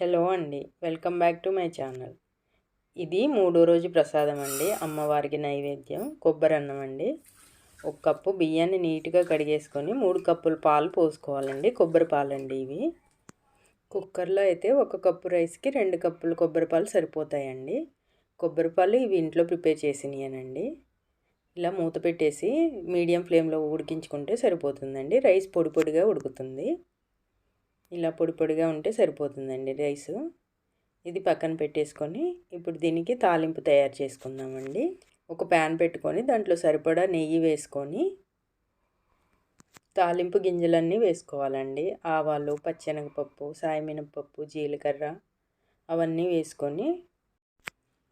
Hello అండి welcome back to my channel. ఇది మూడో రోజు ప్రసాదం అండి అమ్మవారికి నైవేద్యం కొబ్బరి అన్నం అండి. ఒక కప్పు బియ్యాన్ని నీట్గా కడిగేసుకొని మూడు కప్పులు పాలు పోసుకోవాలండి కొబ్బరి పాలండి ఇవి. కుక్కర్లో అయితే ఒక కప్పు రైస్కి రెండు కప్పులు కొబ్బరి పాలు సరిపోతాయండి. కొబ్బరి పాలు ఇవి ఇంట్లో ప్రిపేర్ చేసినాయనండి. ఇలా మూత పెట్టేసి మీడియం ఫ్లేమ్లో ఉడికించుకుంటే సరిపోతుందండి రైస్ పొడి పొడిగా ఉడుకుతుంది. ఇలా పొడి పొడిగా ఉంటే సరిపోతుందండి రైసు. ఇది పక్కన పెట్టేసుకొని ఇప్పుడు దీనికి తాలింపు తయారు చేసుకుందామండి. ఒక ప్యాన్ పెట్టుకొని దాంట్లో సరిపడా నెయ్యి వేసుకొని తాలింపు గింజలన్నీ వేసుకోవాలండి. ఆవాలు పచ్చెనగపప్పు సాయమినపప్పు జీలకర్ర అవన్నీ వేసుకొని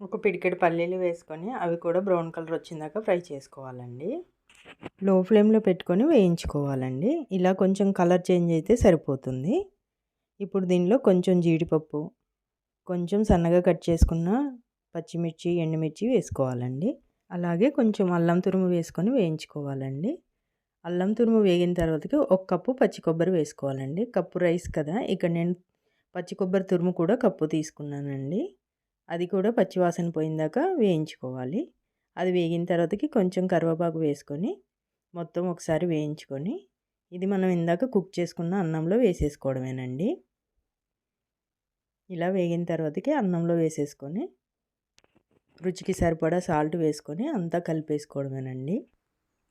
ఒక పిడికెడు పల్లీలు వేసుకొని అవి కూడా బ్రౌన్ కలర్ వచ్చిందాక ఫ్రై చేసుకోవాలండి. లో ఫ్లేమ్లో పెట్టుకొని వేయించుకోవాలండి. ఇలా కొంచెం కలర్ చేంజ్ అయితే సరిపోతుంది. ఇప్పుడు దీనిలో కొంచెం జీడిపప్పు కొంచెం సన్నగా కట్ చేసుకున్న పచ్చిమిర్చి ఎండుమిర్చి వేసుకోవాలండి. అలాగే కొంచెం అల్లం తురుము వేసుకొని వేయించుకోవాలండి. అల్లం తురుము వేగిన తర్వాతకి ఒక కప్పు పచ్చి కొబ్బరి వేసుకోవాలండి. కప్పు రైస్ కదా ఇక్కడ నేను పచ్చి కొబ్బరి తురుము కూడా కప్పు తీసుకున్నానండి. అది కూడా పచ్చివాసన పోయిందాక వేయించుకోవాలి. అది వేగిన తర్వాతకి కొంచెం కరివేపాకు వేసుకొని మొత్తం ఒకసారి వేయించుకొని ఇది మనం ఇందాక కుక్ చేసుకున్న అన్నంలో వేసేసుకోవడమేనండి. ఇలా వేగిన తర్వాతకి అన్నంలో వేసేసుకొని రుచికి సరిపడా సాల్ట్ వేసుకొని అంతా కలిపేసుకోవడమేనండి.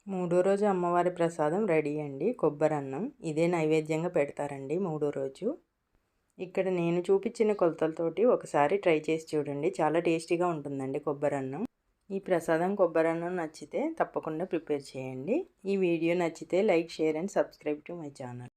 మూడో రోజు అమ్మవారి ప్రసాదం రెడీ అండి కొబ్బరి అన్నం. ఇదే నైవేద్యంగా పెడతారండి మూడో రోజు. ఇక్కడ నేను చూపించిన కొలతలతోటి ఒకసారి ట్రై చేసి చూడండి చాలా టేస్టీగా ఉంటుందండి కొబ్బరి అన్నం. ఈ ప్రసాదం కొబ్బరన్నం నచ్చితే తప్పకుండా ప్రిపేర్ చేయండి. ఈ వీడియో నచ్చితే like share and subscribe to my channel.